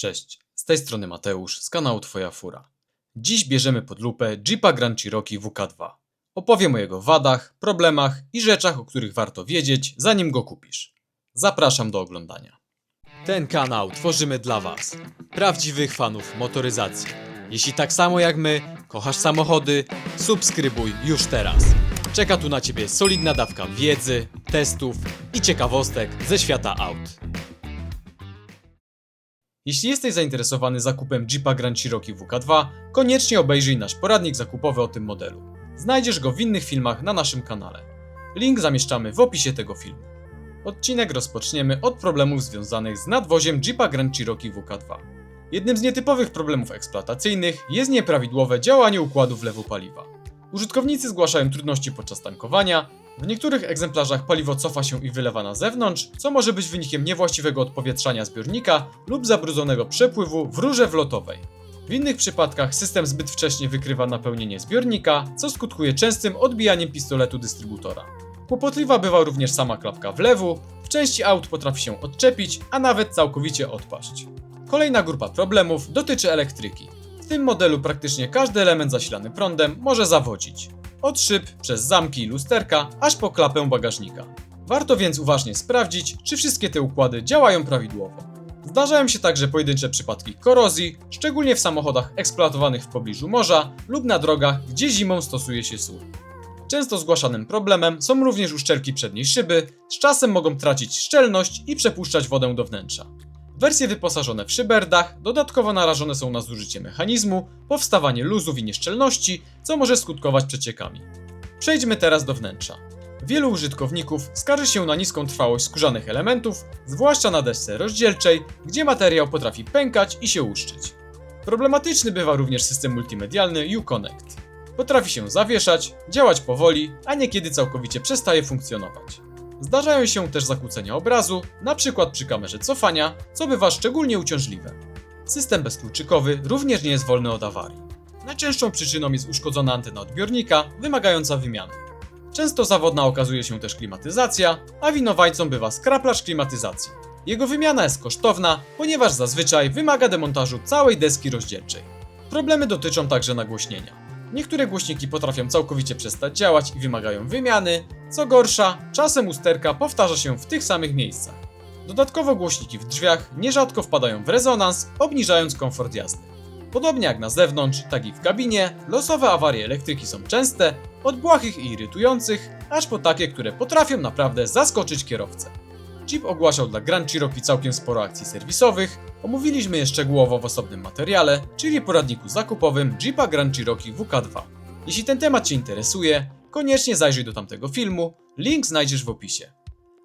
Cześć, z tej strony Mateusz z kanału Twoja Fura. Dziś bierzemy pod lupę Jeepa Grand Cherokee WK2. Opowiem o jego wadach, problemach i rzeczach, o których warto wiedzieć, zanim go kupisz. Zapraszam do oglądania. Ten kanał tworzymy dla Was, prawdziwych fanów motoryzacji. Jeśli tak samo jak my, kochasz samochody, subskrybuj już teraz. Czeka tu na Ciebie solidna dawka wiedzy, testów i ciekawostek ze świata aut. Jeśli jesteś zainteresowany zakupem Jeepa Grand Cherokee WK2, koniecznie obejrzyj nasz poradnik zakupowy o tym modelu. Znajdziesz go w innych filmach na naszym kanale. Link zamieszczamy w opisie tego filmu. Odcinek rozpoczniemy od problemów związanych z nadwoziem Jeepa Grand Cherokee WK2. Jednym z nietypowych problemów eksploatacyjnych jest nieprawidłowe działanie układu wlewu paliwa. Użytkownicy zgłaszają trudności podczas tankowania, w niektórych egzemplarzach paliwo cofa się i wylewa na zewnątrz, co może być wynikiem niewłaściwego odpowietrzania zbiornika lub zabrudzonego przepływu w rurze wlotowej. W innych przypadkach system zbyt wcześnie wykrywa napełnienie zbiornika, co skutkuje częstym odbijaniem pistoletu dystrybutora. Kłopotliwa bywa również sama klapka wlewu, w części aut potrafi się odczepić, a nawet całkowicie odpaść. Kolejna grupa problemów dotyczy elektryki. W tym modelu praktycznie każdy element zasilany prądem może zawodzić. Od szyb, przez zamki i lusterka, aż po klapę bagażnika. Warto więc uważnie sprawdzić, czy wszystkie te układy działają prawidłowo. Zdarzają się także pojedyncze przypadki korozji, szczególnie w samochodach eksploatowanych w pobliżu morza lub na drogach, gdzie zimą stosuje się sól. Często zgłaszanym problemem są również uszczelki przedniej szyby, z czasem mogą tracić szczelność i przepuszczać wodę do wnętrza. Wersje wyposażone w szyberdach dodatkowo narażone są na zużycie mechanizmu, powstawanie luzów i nieszczelności, co może skutkować przeciekami. Przejdźmy teraz do wnętrza. Wielu użytkowników skarży się na niską trwałość skórzanych elementów, zwłaszcza na desce rozdzielczej, gdzie materiał potrafi pękać i się łuszczyć. Problematyczny bywa również system multimedialny Uconnect. Potrafi się zawieszać, działać powoli, a niekiedy całkowicie przestaje funkcjonować. Zdarzają się też zakłócenia obrazu, np. przy kamerze cofania, co bywa szczególnie uciążliwe. System bezkluczykowy również nie jest wolny od awarii. Najczęstszą przyczyną jest uszkodzona antena odbiornika, wymagająca wymiany. Często zawodna okazuje się też klimatyzacja, a winowajcą bywa skraplacz klimatyzacji. Jego wymiana jest kosztowna, ponieważ zazwyczaj wymaga demontażu całej deski rozdzielczej. Problemy dotyczą także nagłośnienia. Niektóre głośniki potrafią całkowicie przestać działać i wymagają wymiany, co gorsza, czasem usterka powtarza się w tych samych miejscach. Dodatkowo głośniki w drzwiach nierzadko wpadają w rezonans, obniżając komfort jazdy. Podobnie jak na zewnątrz, tak i w kabinie, losowe awarie elektryki są częste, od błahych i irytujących, aż po takie, które potrafią naprawdę zaskoczyć kierowcę. Jeep ogłaszał dla Grand Cherokee całkiem sporo akcji serwisowych, omówiliśmy je szczegółowo w osobnym materiale, czyli poradniku zakupowym Jeepa Grand Cherokee WK2. Jeśli ten temat Cię interesuje, koniecznie zajrzyj do tamtego filmu, link znajdziesz w opisie.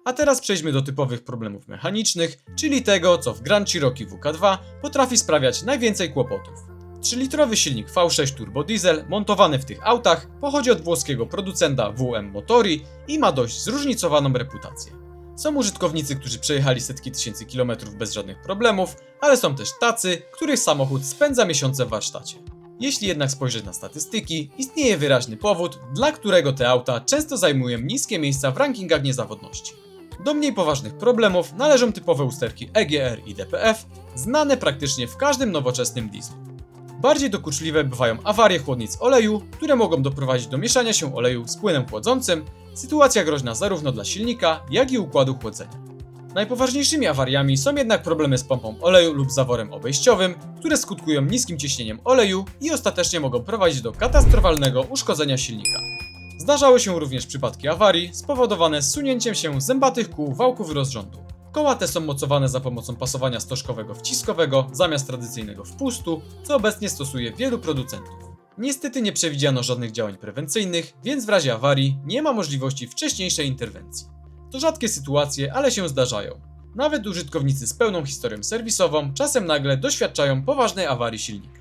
A teraz przejdźmy do typowych problemów mechanicznych, czyli tego, co w Grand Cherokee WK2 potrafi sprawiać najwięcej kłopotów. 3-litrowy silnik V6 Turbo Diesel montowany w tych autach pochodzi od włoskiego producenta WM Motori i ma dość zróżnicowaną reputację. Są użytkownicy, którzy przejechali setki tysięcy kilometrów bez żadnych problemów, ale są też tacy, których samochód spędza miesiące w warsztacie. Jeśli jednak spojrzeć na statystyki, istnieje wyraźny powód, dla którego te auta często zajmują niskie miejsca w rankingach niezawodności. Do mniej poważnych problemów należą typowe usterki EGR i DPF, znane praktycznie w każdym nowoczesnym dieslu. Bardziej dokuczliwe bywają awarie chłodnic oleju, które mogą doprowadzić do mieszania się oleju z płynem chłodzącym, sytuacja groźna zarówno dla silnika, jak i układu chłodzenia. Najpoważniejszymi awariami są jednak problemy z pompą oleju lub zaworem obejściowym, które skutkują niskim ciśnieniem oleju i ostatecznie mogą prowadzić do katastrofalnego uszkodzenia silnika. Zdarzały się również przypadki awarii spowodowane zsunięciem się zębatych kół wałków rozrządu. Koła te są mocowane za pomocą pasowania stożkowego wciskowego zamiast tradycyjnego wpustu, co obecnie stosuje wielu producentów. Niestety nie przewidziano żadnych działań prewencyjnych, więc w razie awarii nie ma możliwości wcześniejszej interwencji. To rzadkie sytuacje, ale się zdarzają. Nawet użytkownicy z pełną historią serwisową czasem nagle doświadczają poważnej awarii silnika.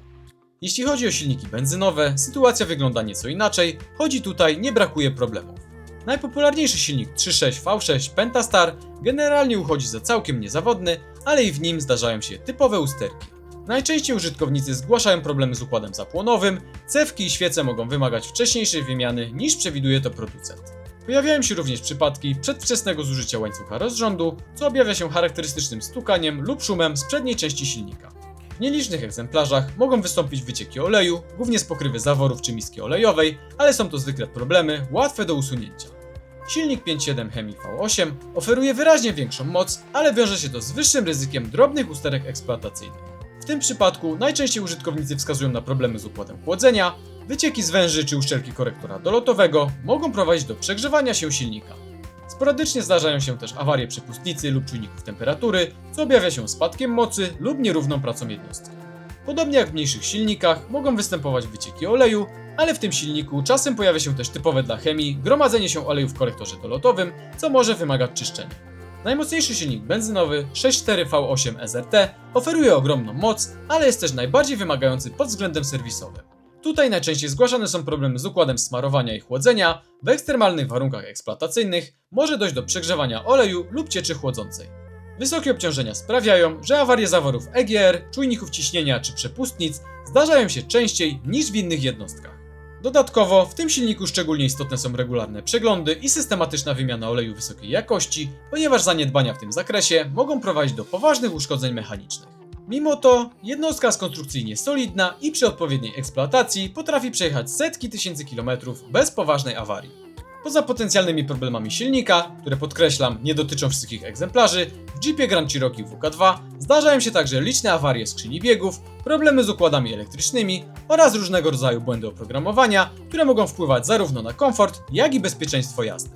Jeśli chodzi o silniki benzynowe, sytuacja wygląda nieco inaczej, choć i tutaj nie brakuje problemów. Najpopularniejszy silnik 3.6 V6 Pentastar generalnie uchodzi za całkiem niezawodny, ale i w nim zdarzają się typowe usterki. Najczęściej użytkownicy zgłaszają problemy z układem zapłonowym, cewki i świece mogą wymagać wcześniejszej wymiany niż przewiduje to producent. Pojawiają się również przypadki przedwczesnego zużycia łańcucha rozrządu, co objawia się charakterystycznym stukaniem lub szumem z przedniej części silnika. W nielicznych egzemplarzach mogą wystąpić wycieki oleju, głównie z pokrywy zaworów czy miski olejowej, ale są to zwykle problemy łatwe do usunięcia. Silnik 5.7 Hemi V8 oferuje wyraźnie większą moc, ale wiąże się to z wyższym ryzykiem drobnych usterek eksploatacyjnych. W tym przypadku najczęściej użytkownicy wskazują na problemy z układem chłodzenia, wycieki z węży czy uszczelki korektora dolotowego mogą prowadzić do przegrzewania się silnika. Sporadycznie zdarzają się też awarie przepustnicy lub czujników temperatury, co objawia się spadkiem mocy lub nierówną pracą jednostki. Podobnie jak w mniejszych silnikach mogą występować wycieki oleju, ale w tym silniku czasem pojawia się też typowe dla chemii gromadzenie się oleju w korektorze dolotowym, co może wymagać czyszczenia. Najmocniejszy silnik benzynowy 6.4 V8 SRT oferuje ogromną moc, ale jest też najbardziej wymagający pod względem serwisowym. Tutaj najczęściej zgłaszane są problemy z układem smarowania i chłodzenia, w ekstremalnych warunkach eksploatacyjnych może dojść do przegrzewania oleju lub cieczy chłodzącej. Wysokie obciążenia sprawiają, że awarie zaworów EGR, czujników ciśnienia czy przepustnic zdarzają się częściej niż w innych jednostkach. Dodatkowo w tym silniku szczególnie istotne są regularne przeglądy i systematyczna wymiana oleju wysokiej jakości, ponieważ zaniedbania w tym zakresie mogą prowadzić do poważnych uszkodzeń mechanicznych. Mimo to jednostka jest konstrukcyjnie solidna i przy odpowiedniej eksploatacji potrafi przejechać setki tysięcy kilometrów bez poważnej awarii. Poza potencjalnymi problemami silnika, które podkreślam nie dotyczą wszystkich egzemplarzy, w Jeepie Grand Cherokee WK2 zdarzają się także liczne awarie skrzyni biegów, problemy z układami elektrycznymi oraz różnego rodzaju błędy oprogramowania, które mogą wpływać zarówno na komfort, jak i bezpieczeństwo jazdy.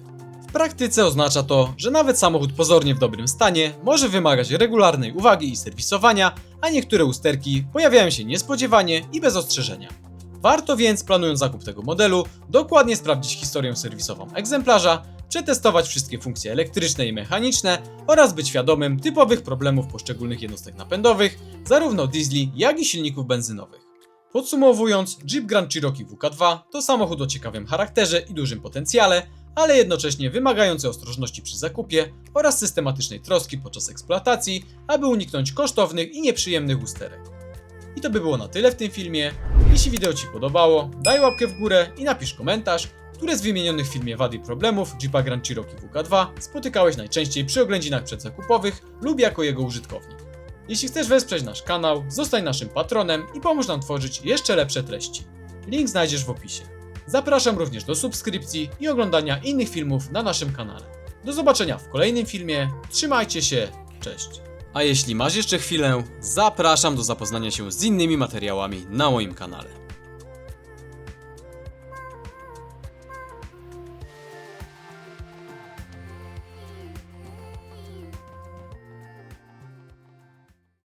W praktyce oznacza to, że nawet samochód pozornie w dobrym stanie może wymagać regularnej uwagi i serwisowania, a niektóre usterki pojawiają się niespodziewanie i bez ostrzeżenia. Warto więc, planując zakup tego modelu, dokładnie sprawdzić historię serwisową egzemplarza, przetestować wszystkie funkcje elektryczne i mechaniczne oraz być świadomym typowych problemów poszczególnych jednostek napędowych, zarówno diesli, jak i silników benzynowych. Podsumowując, Jeep Grand Cherokee WK2 to samochód o ciekawym charakterze i dużym potencjale, ale jednocześnie wymagający ostrożności przy zakupie oraz systematycznej troski podczas eksploatacji, aby uniknąć kosztownych i nieprzyjemnych usterek. I to by było na tyle w tym filmie. Jeśli wideo Ci podobało, daj łapkę w górę i napisz komentarz, które z wymienionych w filmie wad i problemów Jeepa Grand Cherokee WK2 spotykałeś najczęściej przy oględzinach przedzakupowych lub jako jego użytkownik. Jeśli chcesz wesprzeć nasz kanał, zostań naszym patronem i pomóż nam tworzyć jeszcze lepsze treści. Link znajdziesz w opisie. Zapraszam również do subskrypcji i oglądania innych filmów na naszym kanale. Do zobaczenia w kolejnym filmie. Trzymajcie się. Cześć. A jeśli masz jeszcze chwilę, zapraszam do zapoznania się z innymi materiałami na moim kanale.